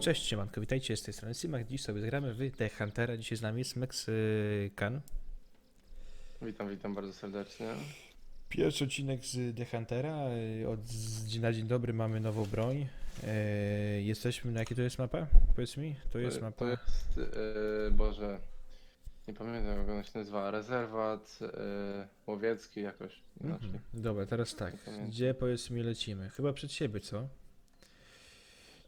Cześć, siemanko, witajcie z tej strony Simak. Dziś sobie zagramy w The Huntera. Dzisiaj z nami jest Meksykan. Witam, witam bardzo serdecznie. Pierwszy odcinek z The Huntera. y, Od z- na dzień dobry mamy nową broń. E, Jesteśmy na jakiej to jest mapa? Powiedz mi, to jest mapa. To jest, e, Boże, nie pamiętam jak ona się nazywa, rezerwat e, łowiecki jakoś inaczej. Mhm. Dobra, teraz tak. Nie pamiętam. Gdzie powiedz mi lecimy? Chyba przed siebie, co?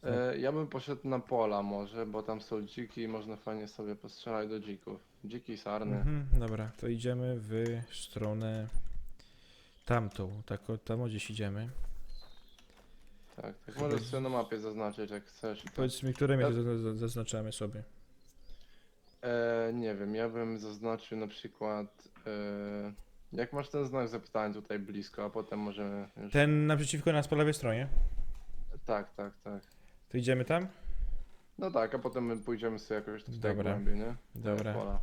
E, ja bym poszedł na pola może, bo tam są dziki i można fajnie sobie postrzelać do dzików. Dziki, sarny. Mhm, dobra, to idziemy w stronę tamtą. Tak, o- tam gdzieś idziemy. Tak, tak. Możesz sobie na mapie zaznaczyć jak chcesz. tak. Powiedz mi, które miejsce Ja- za- za- zaznaczamy sobie. E, nie wiem, ja bym zaznaczył na przykład, e, jak masz ten znak zapytania tutaj blisko, a potem możemy już... Ten naprzeciwko nas po lewej stronie. Tak, tak, tak. To idziemy tam? No tak, a potem my pójdziemy sobie jakoś tutaj Dobra. głębiej, nie? Dobra. Pola.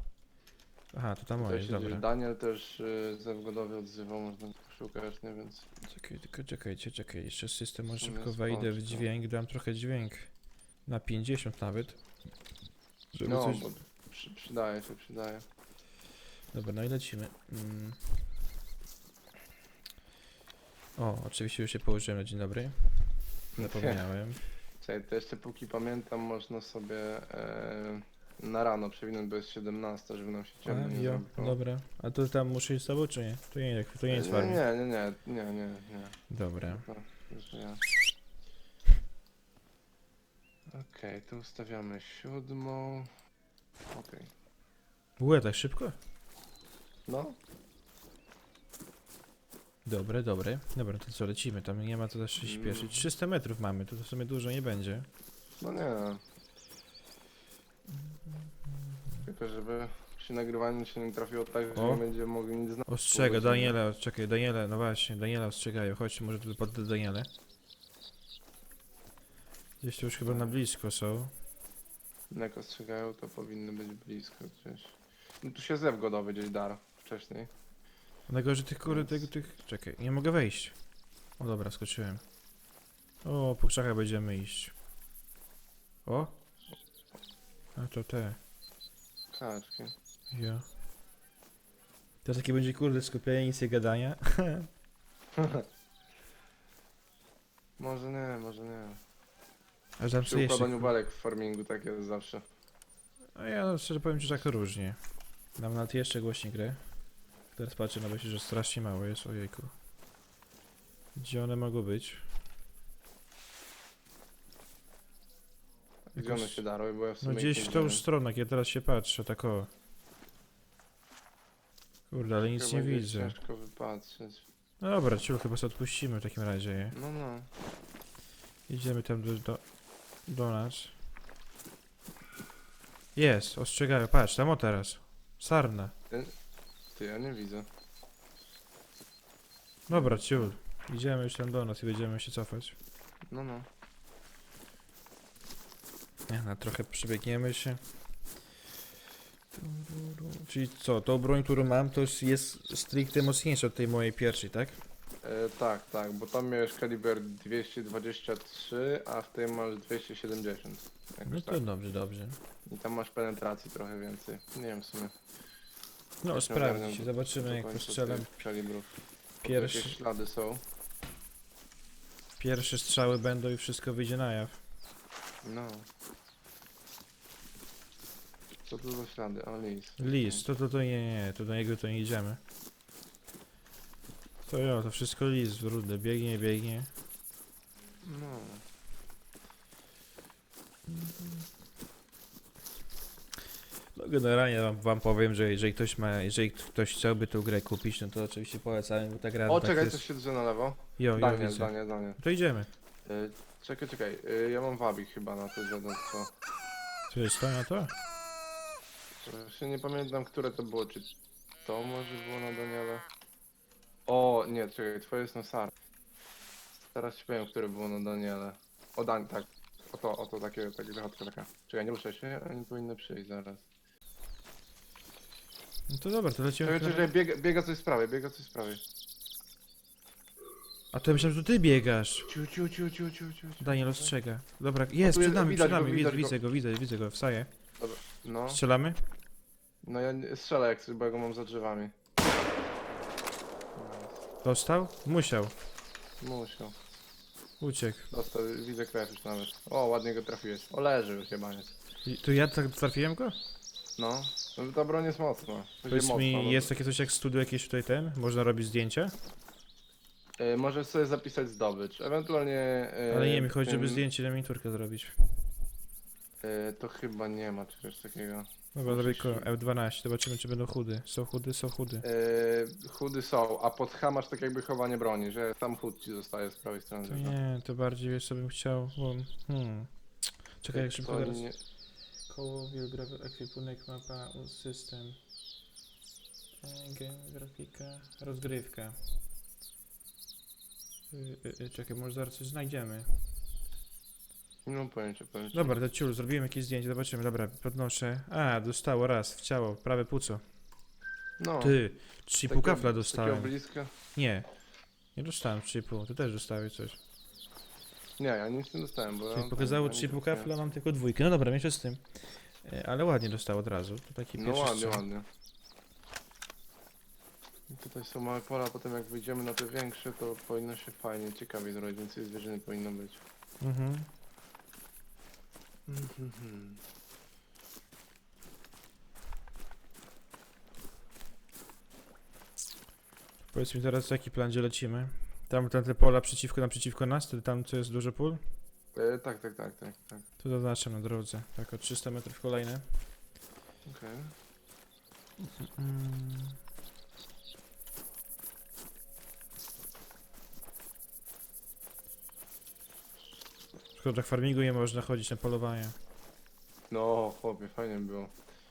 Aha, to tam Tutaj się dobra. Daniel też y, zawgodowy odzywał, można szukać, nie? Więc Czekaj, tylko czekajcie, czekaj. Jeszcze system, może sumie szybko wejdę w spoko. dźwięk, dam trochę dźwięk. Na 50 nawet. Żeby no, coś... bo przy, przydaje się, przydaje. Dobra, no i lecimy. Mm. O, oczywiście już się położyłem na dzień dobry. Zapomniałem. Czekaj, to jeszcze póki pamiętam, można sobie e, na rano przewinąć, bo jest 17, żeby nam się ciemno nie zrobiło. dobra. A to tam muszę iść z tobą, czy nie? To nie, to nie jest nie, farming. nie, nie, nie, nie, nie, nie. Dobra. No, ja. Okej, tu ustawiamy siódmą. Okej. Było tak szybko? No, Dobre, dobre. Dobra, to co, lecimy. Tam nie ma co też się Mm. śpieszyć. 300 metrów mamy, to w sumie dużo nie będzie. no nie. Tylko żeby przy nagrywaniu się nie trafiło tak, że O. nie będziemy mogli nic znaleźć. Ostrzega. Daniela, czekaj, Daniela, no właśnie, Daniela ostrzegają. Chodźcie, może tu pod Daniele. Gdzieś tu już chyba na blisko są. Jak ostrzegają, to powinny być blisko gdzieś. No tu się zew godowy gdzieś dar wcześniej. Najgorzej tych kurde, Więc- tych, tych... Czekaj, nie mogę wejść. O dobra, skoczyłem. O, po krzakach będziemy iść. O! A to te, Kaczki. ja. To takie będzie kurde skupienie, nic nie gadania. Może nie, może nie. A tam Przy jeszcze... układaniu belek w farmingu tak jest zawsze. A ja szczerze powiem ci, że tak to różnie. Dam nawet jeszcze głośniej grę. Teraz patrzę na myśli, że strasznie mało jest, ojejku. Gdzie one mogą być? Gdzie one się darły, bo ja w No sumie nie gdzieś w tą widziałem. stronę, jak ja teraz się patrzę, tak o. Kurde, ale nic Chyba nie widzę. Ciężko wypatrzeć. No dobra, ciul, chyba sobie odpuścimy w takim razie je. No, no. Idziemy tam do, do, do nas. Jest, ostrzegają, patrz, tam o teraz. Sarna. Ty, ja nie widzę. Dobra, ciul. Idziemy już tam do nas i będziemy się cofać. No, no. Nie, na trochę przebiegniemy się. Czyli co, tą broń, którą mam, to jest, jest stricte mocniejsza od tej mojej pierwszej, tak? E, tak, tak, bo tam miałeś kaliber 223, a w tym masz 270. Jakoś No to tak. dobrze, dobrze. I tam masz penetracji trochę więcej. Nie wiem w sumie. No, ogarniam się, zobaczymy jak postrzelam. Pierwszy, Jakieś ślady są. pierwsze strzały będą i wszystko wyjdzie na jaw. No. Co to za ślady? O, lis. Lis, to, to, to nie, nie, to do niego to nie idziemy. To jo, to wszystko lis, rudy, biegnie, biegnie. No. No generalnie wam, wam powiem, że jeżeli ktoś ma, jeżeli ktoś chciałby tę grę kupić, no to oczywiście polecamy, bo ta gra O, tak czekaj, jest... coś się drze na lewo. Jo, jo, widzę. Daniel. To idziemy. Y, czekaj, czekaj, y, ja mam wabik chyba na to dziadostwo. To jest to na to? Właśnie nie pamiętam, które to było, czy to może było na Daniele? O, nie, czekaj, twoje jest na Sar. Teraz ci powiem, które było na Daniele. O, Dan, tak. Oto, oto takie, takie zachodka taka. Czekaj, nie muszę się, oni powinny przyjść zaraz. No to dobra, to lecimy. Czekaj, w czekaj, biega, biega coś z prawej, biega coś z prawej. A to ja myślałem, że to ty biegasz. Ciu, ciu, ciu, ciu, ciu, ciu. ciu. Daniel ostrzega. Dobra, jest tu jest- przed nami, widać przed go, nami, widać widzę, go. widzę go, widzę, widzę go, wstaję. No, Strzelamy? no ja nie- strzelę jak chcesz, bo ja go mam za drzewami. Dostał? Musiał. Musiał. Uciekł. Dostał, widzę krew już nawet. O, ładnie go trafiłeś. O, leży już jebaniec. I, to ja tak trafiłem go? No, no ta broń jest mocna. Powiedz mocna, mi, bo- jest takie coś jak studio jakieś tutaj ten? Można robić zdjęcia? Y, możesz sobie zapisać zdobycz, ewentualnie... y, Ale nie, mi chodzi, żeby tym- zdjęcie na miniaturkę zrobić. y, To chyba nie ma czegoś takiego. Dobra, zrobię ko- F12, zobaczymy czy będą chudy. Są chudy, są chudy. Y, chudy są, a pod H masz tak jakby chowanie broni, że tam chód ci zostaje z prawej strony. To nie, to bardziej wiesz co bym chciał, bo... Hmm. Czekaj, jak To szybko teraz. nie- Koło, biografi, ekwipunek, mapa, system. E, Game, grafika, rozgrywka. Y, y, y, czekaj, może zaraz coś znajdziemy. Nie mam pojęcia, powiem ci. Dobra, to ciul, zrobiłem jakieś zdjęcie, zobaczymy, dobra, podnoszę. A, dostało raz, w ciało, prawe puco. No, Ty, 3,5 takiego- kafla Takiego dostałem. bliska? Nie, nie dostałem 3,5, ty też dostałeś coś. Nie, ja nic nie dostałem, bo... ja Czyli mam- pokazało 3,5 trafiłem. kafla, mam tylko dwójkę. No dobra, mniejsza z tym. E, Ale ładnie dostał od razu, to taki No pierwszy ładnie, strzał. ładnie. I tutaj są małe pola, potem jak wyjdziemy na te większe, to powinno się fajnie, ciekawie zrobić, więcej zwierzyny powinno być. Mhm. Mhm. Powiedz mi teraz, jaki plan, gdzie lecimy? Tam, tam te pola przeciwko, naprzeciwko nas, to tam co jest dużo pól? E, tak, tak, tak, tak, tak. To zaznaczam na drodze. Tak, o 300 metrów kolejne. Okej. Że w farmingu nie można chodzić na polowanie. No, chłopie, fajnie było.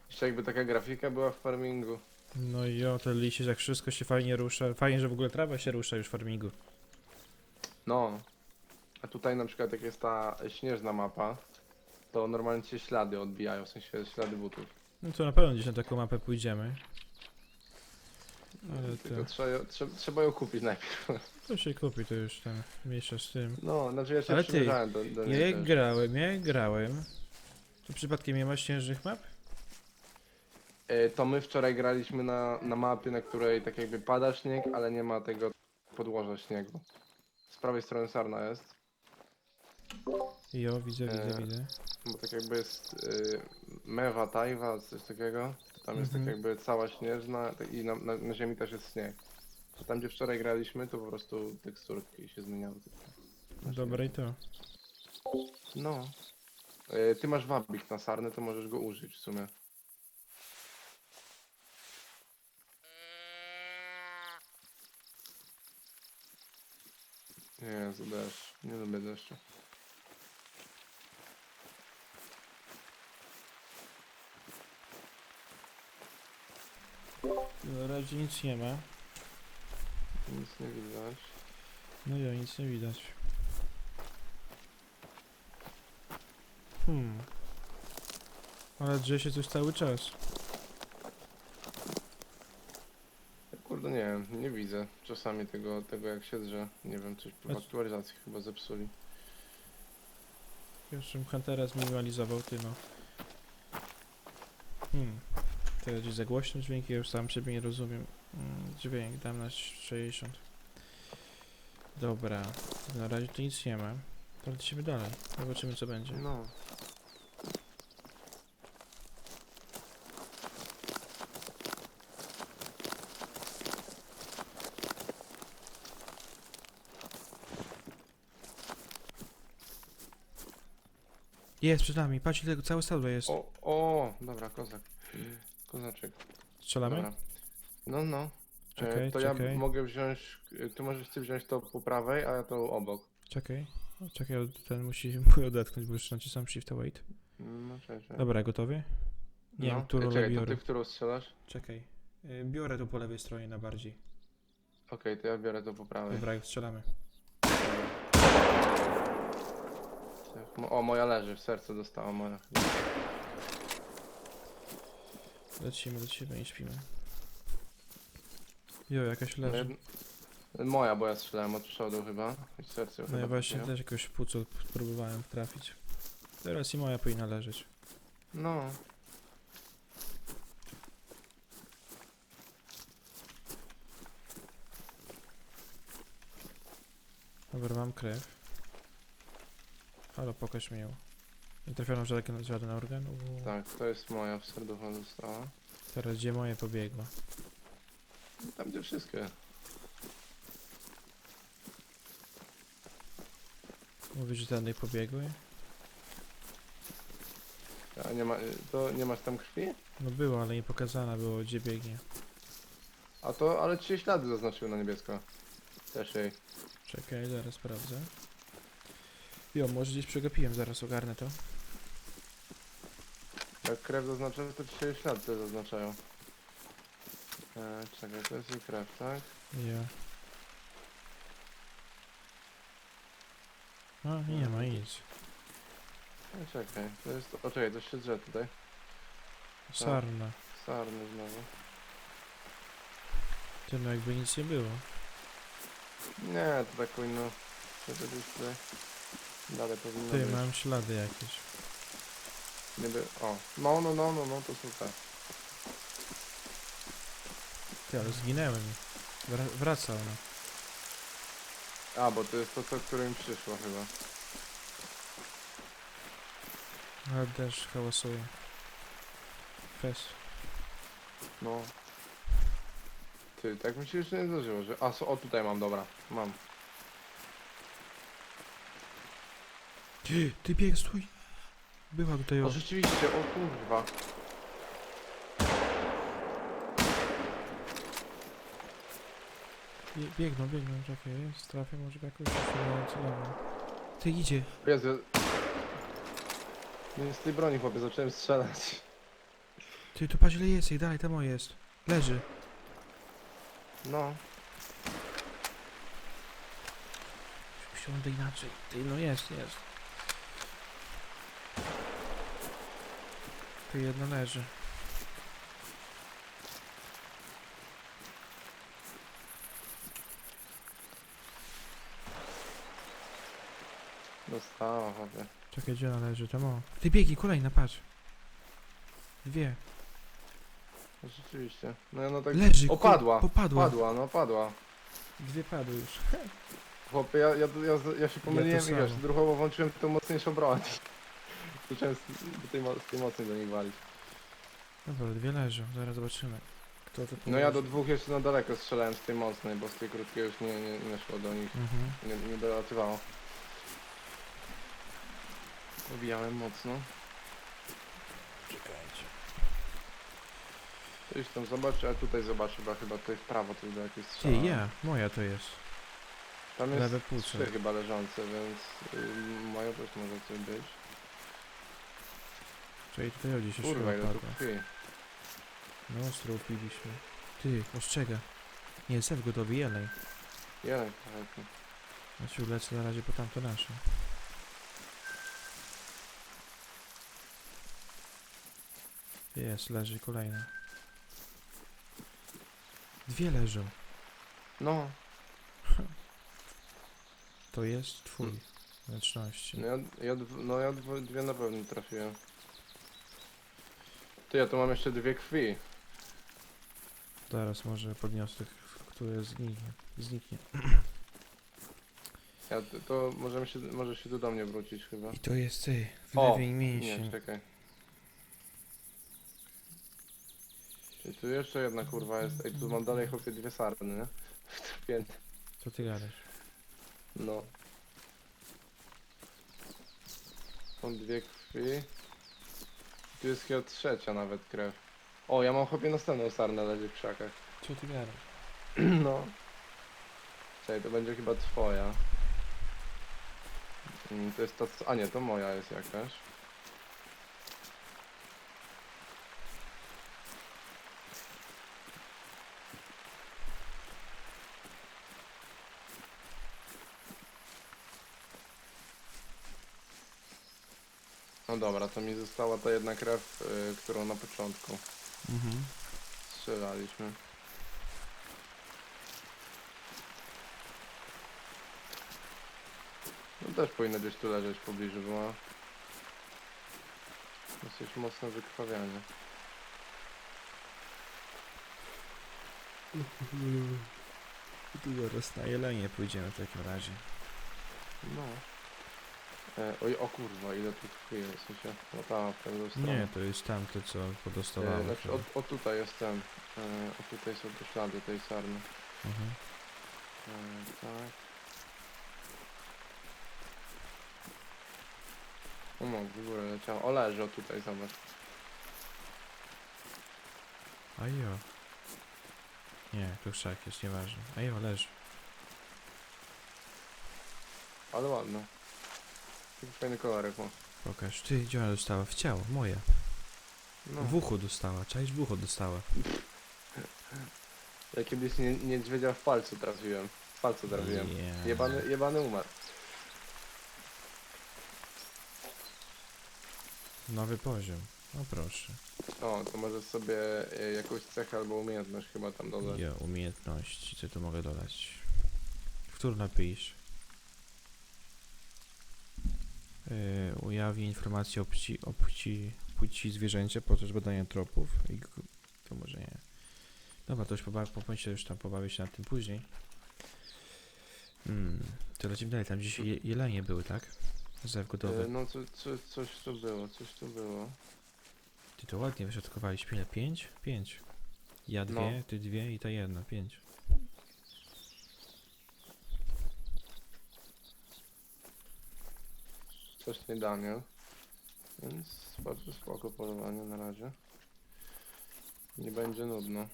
Jeszcze jakby taka grafika była w farmingu. No i o, te liście, jak wszystko się fajnie rusza. Fajnie, że w ogóle trawa się rusza już w farmingu. No. A tutaj na przykład jak jest ta śnieżna mapa, to normalnie się ślady odbijają, w sensie ślady butów. No to na pewno gdzieś na taką mapę pójdziemy. Ale Tylko to, trzeba, trzeba, trzeba ją kupić najpierw. to się kupi, to już tam mniejsza z tym. No, znaczy ja się Ale ty, przymierzałem do, do Ja niej jak też. grałem, ja jak grałem. To przypadkiem nie ma śnieżnych map? E, To my wczoraj graliśmy na, na mapie, na której tak jakby pada śnieg, ale nie ma tego podłoża śniegu. Z prawej strony sarna jest, Jo, widzę, widzę, E, widzę. bo tak jakby jest y, mewa, tajwa, coś takiego. Tam jest Mhm. tak jakby cała śnieżna tak- i na, na, na ziemi też jest śnieg. A tam gdzie wczoraj graliśmy, to po prostu teksturki się zmieniały. Dobre i to. No. E, Ty masz wabik na sarnę, to możesz go użyć w sumie. Jezu, deszcz. Nie lubię deszczu. Na razie nic nie ma. Nic nie widać. No ja nic nie widać. Hmm. Ale drze się coś cały czas. Kurde, nie nie widzę czasami tego, tego jak się drze. Nie wiem, coś c- aktualizacji chyba zepsuli. Jeszcze bym Huntera zminimalizował, ty no. Hmm. Teraz gdzieś za głośno dźwięki, ja już sam siebie nie rozumiem. Mm, dźwięk, dam na 60. Dobra. Na razie tu nic nie ma. To lecimy dalej. Zobaczymy co będzie. No. Jest przed nami, patrz ile całe stado jest. O, o, dobra, kozak. Kozaczek. Strzelamy? Dobra. No, no. Czekaj, e, to czekaj. ja mogę wziąć, e, ty możesz ty wziąć to po prawej, a ja to obok. Czekaj. O, Czekaj, ten musi mój odetchnąć, bo już nacisam shift wait. No, czekaj. Dobra, gotowy? Nie no. wiem, którą e, czekaj, to biorę. ty którą strzelasz? Czekaj. Y, Biorę tu po lewej stronie na bardziej. Okej, to ja biorę to po prawej. Dobra, strzelamy. Tak, mo- O, moja leży, w serce dostała moja. Lecimy, lecimy i śpimy. Jo, jakaś No, leży. Moja, bo ja strzelałem od przodu chyba. I serce No chyba ja właśnie trafiło. też jakoś w płucu próbowałem trafić. Teraz i moja powinna leżeć. No. Dobra, mam krew. Halo, pokaż mi ją. Nie trafiono żaden, żaden organ? Uuu. Tak, to jest moja w serducho została. Teraz gdzie moje pobiegło? Tam gdzie wszystkie. Mówisz, że tędy pobiegły? A nie ma, to nie masz tam krwi? No było, ale nie pokazane było gdzie biegnie. A to, ale ci ślady zaznaczyły na niebiesko. Też jej. Czekaj, zaraz sprawdzę. Jo, może gdzieś przegapiłem, zaraz ogarnę to. Jak krew zaznacza, to ci się ślady te zaznaczają. E, czekaj, to jest jej krew, tak? Ja. A, nie ma nic. No czekaj, to jest, o czekaj, to się drze tutaj. Sarna. Sarny znowu. Ty no jakby nic nie było. Nie, to tak powinno, to gdzieś tutaj dalej powinno Ty, być. mam ślady jakieś. Nie by, o, no, no, no, no, no, to super. Ty, ale zginęły mi. Wra wraca ona. A, bo to jest to, co, które mi przyszło chyba. Ale deszcz hałasuje. Fes. No. Ty, tak mi się jeszcze nie zdarzyło, że... A, so, o tutaj mam, dobra, mam. Ty, ty bieg, stój! Była tutaj O, o... rzeczywiście, o kurwa. Bie biegną, biegną, czekaj, jest, trafię może w jakąś celowo. Ty, idzie! Jezu. Nie z tej broni, chłopie, zacząłem strzelać. Ty, tu patrz ile jest ich, dalej, tam o jest. Leży. No. Usiądę inaczej. Ty, no jest, jest. Tu jedno leży. Dostała, chłopie. Czekaj, gdzie ona leży? Tam o. Ty biegi, kolejna, patrz. Dwie. No, Rzeczywiście. No, no tak... Leży, O, kur- padła. Popadła. Padła, no padła. Dwie padły już. Chłopie, ja, ja, ja, ja się pomyliłem i wiesz, samo. druchowo włączyłem tą mocniejszą broń. Zacząłem z, tej, mo- z tej mocnej do nich walić. Dobra, dwie leżą, zaraz zobaczymy. Kto to No ja do położy. dwóch jeszcze na daleko strzelałem z tej mocnej, bo z tej krótkiej już nie, nie, nie szło do nich. Mhm. Nie, nie dolatywało. Pobijałem mocno. Czekajcie. To już tam zobacz, a tutaj zobacz chyba, chyba tutaj w prawo to do jakieś Ty, strzały. ja, moja to jest. Tam jest Lewe trzy chyba leżące, więc y, moja też może coś być. Czekaj, tutaj chodzi się Kurwa, ile tu krwi. No ostro upiliśmy. Ty, ostrzega. Nie, zew gotowy, jelej. Jeden kawałek. Znaczy lecę na razie po tamto nasze. Jest, leży kolejna. Dwie leżą. No, To jest twój. Hmm. Wnętrzności. no ja, ja, dw- no ja dw- dwie na pewno trafiłem. Ty, ja tu mam jeszcze dwie krwi. Zaraz może podniosę, tych, które zniknie. Zniknie. Ja, to, możemy się, może się tu do mnie wrócić chyba. I to jest ty. O, Wlewień Nie, czekaj. Czyli tu jeszcze jedna kurwa jest. Ej, tu mam dalej chłopie dwie sarny, nie? Wtrapięte. Co ty gadasz? No. Są dwie krwi. Tu jest chyba trzecia nawet krew. O, ja mam chłopie następną sarnę leży w krzakach. Co ty gadasz? No. Czekaj, to będzie chyba twoja. Mm, To jest ta, co- a nie, to moja jest jakaś. No dobra, to mi została ta jedna krew, y, którą na początku Mhm. strzelaliśmy. No też powinna gdzieś tu leżeć w pobliżu, bo ma... Dosyć mocno wykrwawianie. Mhm. Tu zaraz na jelenie pójdziemy w takim razie. No. E, oj, o kurwa, ile tu jest, w sensie, no tam, w stronę. Nie, to jest tamte co podostawało. E, znaczy, o, o tutaj jest ten, e, o tutaj są te ślady tej sarny. Mhm. E, tak. O, no, w górę leciało. O, leży, o tutaj, zobacz. A jo. Nie, tu krzak jest, nieważne. A jo, leży. Ale ładne. Taki fajny kolorek ma. Pokaż. Ty, gdzie ona dostała? W ciało, moje. No. W ucho dostała, czaisz w ucho dostała. Ja kiedyś nie, niedźwiedzia w palcu trafiłem. W palcu trafiłem. Yeah. Jebany, jebany umarł. Nowy poziom. No proszę. O, to możesz sobie e, jakąś cechę albo umiejętność chyba tam dodać. Ja, umiejętności, co tu mogę dodać? W którą napisz? Yy, ujawni informacje o płci, o płci, płci zwierzęcia podczas badania tropów. I to może nie. Dobra, to już pobaw, popądź już tam pobawię się nad tym później. Hmm, to lecimy dalej. Tam gdzieś je, jelenie były, tak? Zew gotowy. E, no co, co, coś tu było, coś tu było. Ty to ładnie wyśrodkowaliśmy. Ile? Pięć? Pięć. Ja No. dwie, ty dwie i ta jedna. Pięć. Coś nie Daniel. Więc bardzo spoko polowanie na razie. Nie będzie nudno.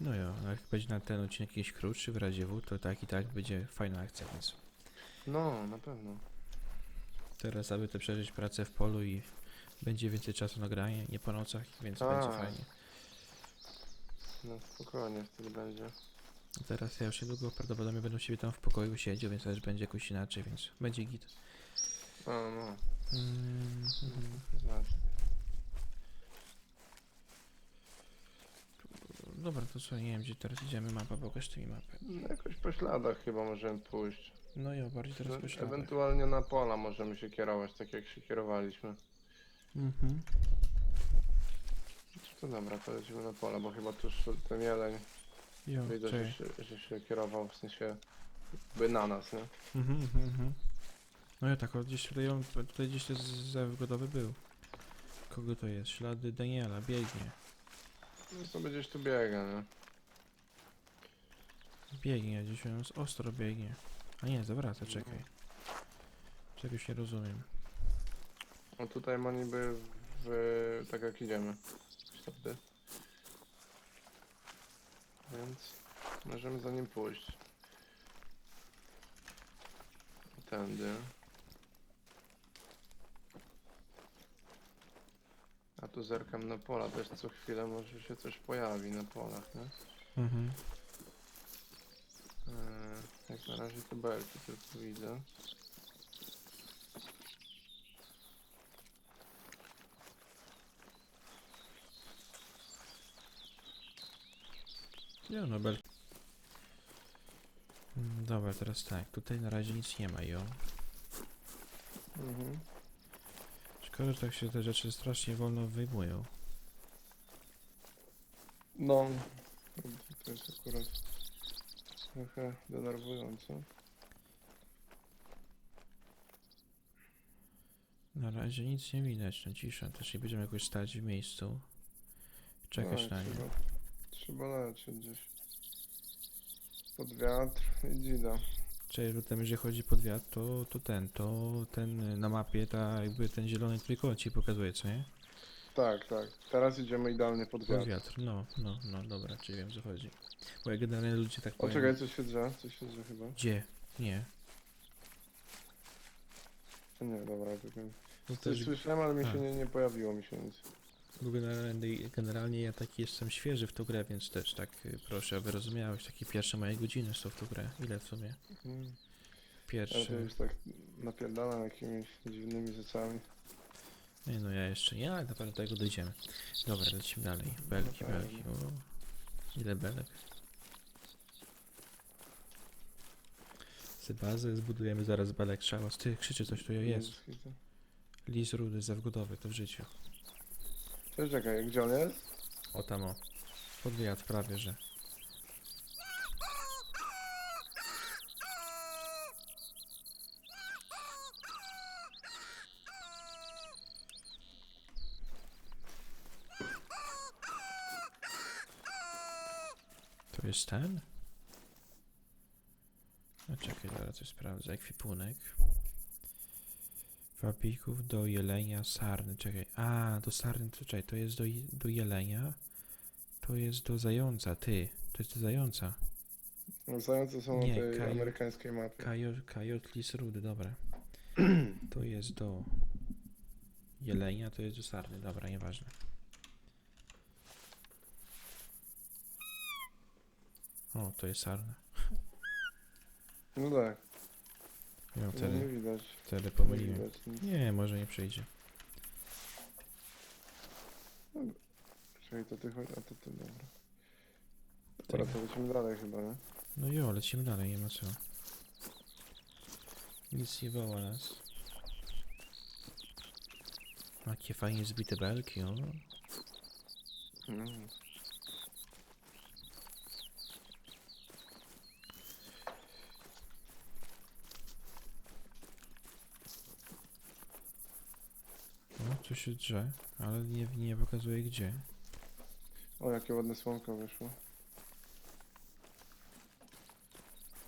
No jo, a jak będzie na ten odcinek jakiś krótszy w razie W, to tak i tak będzie fajna akcja, więc No, na pewno. teraz aby to przeżyć pracę w polu i będzie więcej czasu na granie, nie po nocach, więc Tak. będzie fajnie. No spokojnie wtedy będzie. A teraz ja już niedługo prawdopodobnie będę siebie tam w pokoju siedział, więc też będzie jakoś inaczej, więc będzie git. A no. Mm, mhm. Znaczy. Dobra, to co, nie wiem gdzie teraz idziemy, mapa, pokaż ty mi mapę. No, jakoś po śladach chyba możemy pójść. No jo, bardziej teraz po śladach. Ewentualnie na pola możemy się kierować, tak jak się kierowaliśmy. Mhm. To dobra, to lecimy na pola, bo chyba tuż ten jeleń Jo, widzę, że czekaj. się, że się kierował, w sensie by na nas, nie? Mhm, mhm, mhm. No ja tak, o, gdzieś tutaj, on, tutaj gdzieś ten zew gotowy był. Kogo to jest? Ślady Daniela, biegnie. No to gdzieś tu biega, nie? Biegnie, gdzieś on ostro biegnie. A nie, zawraca, czekaj. Czegoś nie rozumiem. No tutaj ma niby w, tak jak idziemy. Ślady. Więc możemy za nim pójść. Tędy. A tu zerkam na pola, też co chwilę może się coś pojawi na polach, nie? Mhm. Eee, jak na razie to belki tylko widzę. Ja no, bel... Mm, Dobra, teraz tak, tutaj na razie nic nie ma, jo. Mhm. Szkoda, że tak się te rzeczy strasznie wolno wyjmują. No, to jest akurat trochę denerwujące. Na razie nic nie widać, no cisza. Też nie będziemy jakoś stać w miejscu. Czekać No, na nie. trzeba, trzeba lecieć gdzieś. Pod wiatr i dzida. Czyli że tam jeżeli chodzi pod wiatr, to, to ten, to ten y, na mapie, ta jakby ten zielony trójkąt ci pokazuje, co nie? Tak, tak. Teraz idziemy idealnie pod Pod wiatr. wiatr, no, no, no, dobra, czyli wiem co chodzi. Bo jak generalnie ludzie tak O, powiem... czekaj, coś się drze, coś się drze chyba. Gdzie? Nie. Nie, dobra, tylko... No Coś też, słyszałem, ale mi się nie, nie pojawiło mi się nic. Generalnie, generalnie ja taki jestem świeży w tą grę, więc też tak y, proszę, aby rozumiałeś, takie pierwsze moje godziny są w tą grę. Ile w sumie? Mm. Ale to Pierwsze. już tak napierdalam jakimiś dziwnymi rzeczami. Nie no, ja jeszcze nie, ale na pewno do tego dojdziemy. Dobra, lecimy dalej. Belki, No belki. O. Ile belek? miejsce bazy, zbudujemy zaraz belek szałas. Ty, krzyczy coś tu jest. Lis rudy, zawgodowy, to w życiu. Czekaj, gdzie on jest? O tam o. Pod wiatr prawie, że. To jest ten? No czekaj, zaraz coś sprawdzę. Ekwipunek. Wapików do jelenia sarny. Czekaj. A, do sarny, czekaj, to jest do, do jelenia. To jest do zająca, ty. To jest do zająca. No, Zające są Nie, na tej Kajo- amerykańskiej mapie. Kajot, kajot lis rudy, dobra. To jest do jelenia, to jest do sarny, dobra, nieważne. O, to jest sarna. No tak, Ja no, nie wtedy, widać. wtedy Nie pomyliłem. widać nic. Nie, może nie przyjdzie. Czekaj, to ty chodź, a to ty, dobra. Dobra, to lecimy dalej chyba, nie? No jo, lecimy dalej, nie ma co. Nic nie woła nas. Jakie fajnie zbite belki, o. No, tu się drze, ale nie, nie pokazuje gdzie. O, jakie ładne słonko wyszło.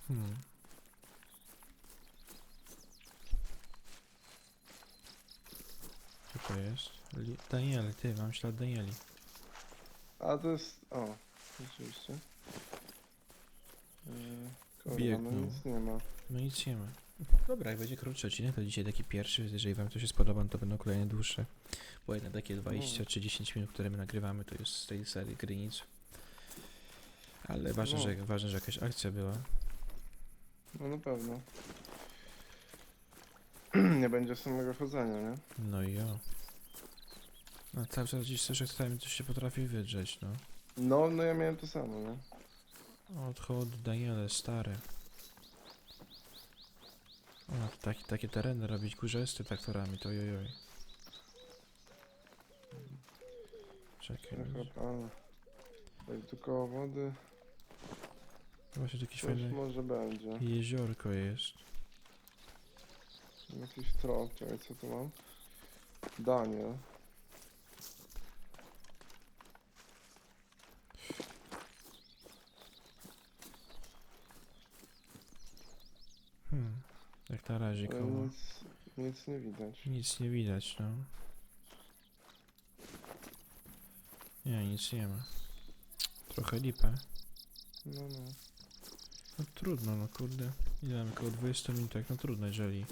Hmm. Co to jest? Li Daniel, ty, mam ślad Danieli. A to jest, o, rzeczywiście. Yy, kurwa, no nic nie ma. No nic nie ma. Dobra, jak będzie krótszy odcinek, to dzisiaj taki pierwszy. Jeżeli wam to się spodoba, to będą kolejne dłuższe. Bo jednak takie 20 czy 10 minut, które my nagrywamy, to jest z tej serii gry nic. Ale ważne, No. że, ważne, że jakaś akcja była. No na pewno. nie będzie samego chodzenia, nie? No i jo. No cały czas gdzieś słyszę, kto tam coś się potrafi wydrzeć, no. No, no ja miałem to samo, nie? Odchod Daniele, stare. Taki, takie tereny robić górzysty traktorami, to jojoj. Czekaj, Trochę, ale... Tak, tu koło wody, właśnie jakieś coś fajne może będzie. jeziorko jest. Jakiś trop, czekaj, co tu mam? Daniel. Hmm, jak na razie Ale koło. nic, nic nie widać. Nic nie widać, no. Nie, nic nie ma. Trochę lipa. No, no. No trudno, no kurde. Ile mamy około 20 minut, no trudno, jeżeli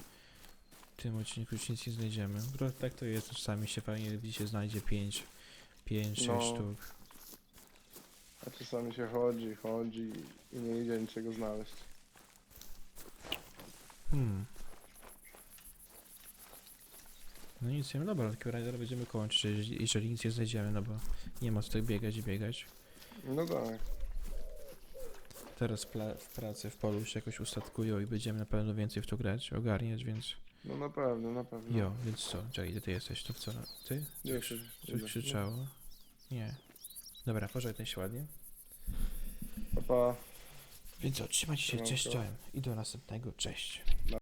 w tym odcinku już nic nie znajdziemy. Bro, tak to jest, czasami się fajnie, widzicie, znajdzie 5, 5, 6 No. sztuk. A czasami się chodzi, chodzi i nie idzie niczego znaleźć. Hmm. No nic nie dobra, w takim razie będziemy kończyć, jeżeli, jeżeli nic nie znajdziemy, no bo nie ma co tutaj biegać i biegać. No tak. Teraz w pracy w polu się jakoś ustatkują i będziemy na pewno więcej w to grać, ogarniać, więc No na pewno, na pewno. jo, więc co, Jay, gdzie ty jesteś, to w co, no, ty? Nie, Coś, coś- coś krzyczało? Nie. Dobra, pożegnaj się ładnie. Pa, pa. Więc co, trzymajcie się, cześć, Siemanko. czołem i do następnego, cześć.